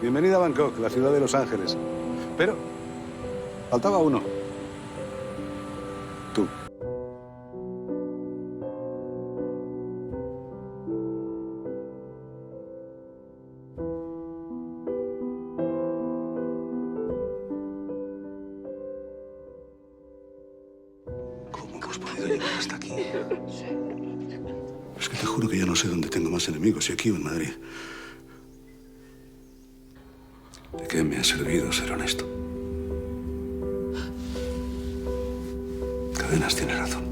Bienvenida a Bangkok, la ciudad de Los Ángeles. Pero faltaba uno. Tú. ¿Cómo hemos podido llegar hasta aquí? Es que te juro que ya no sé dónde tengo más enemigos, si aquí o en Madrid. ¿De qué me ha servido ser honesto? Cadenas tiene razón.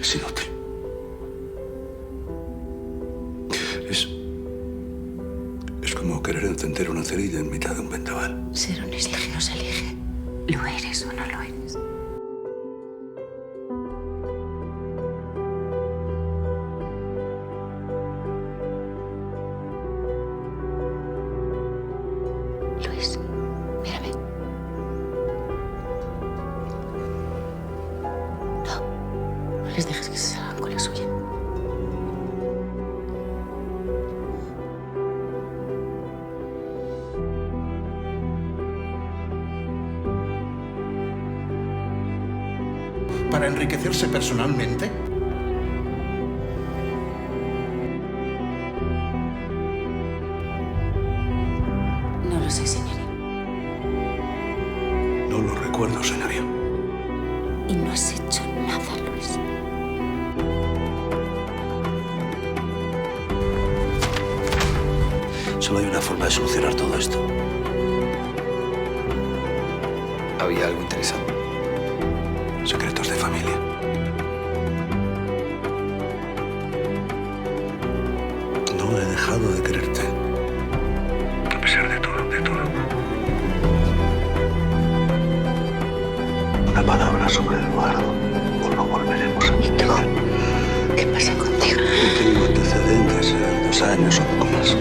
Es inútil. Es. Es como querer encender una cerilla en mitad de un vendaval. Ser honesto no se elige. ¿Lo eres o no lo eres? Luis, mírame. No, no les dejes que se salgan con la suya. para enriquecerse personalmente? Sé, señoría. No lo recuerdo, señoría. Y no has hecho nada, Luis. Solo hay una forma de solucionar todo esto. Había algo interesante. Secretos de familia. No he dejado de quererte. Sobre Eduardo o no volveremos a empezar. ¿Qué pasa contigo? No tengo antecedentes, eran dos años o poco más.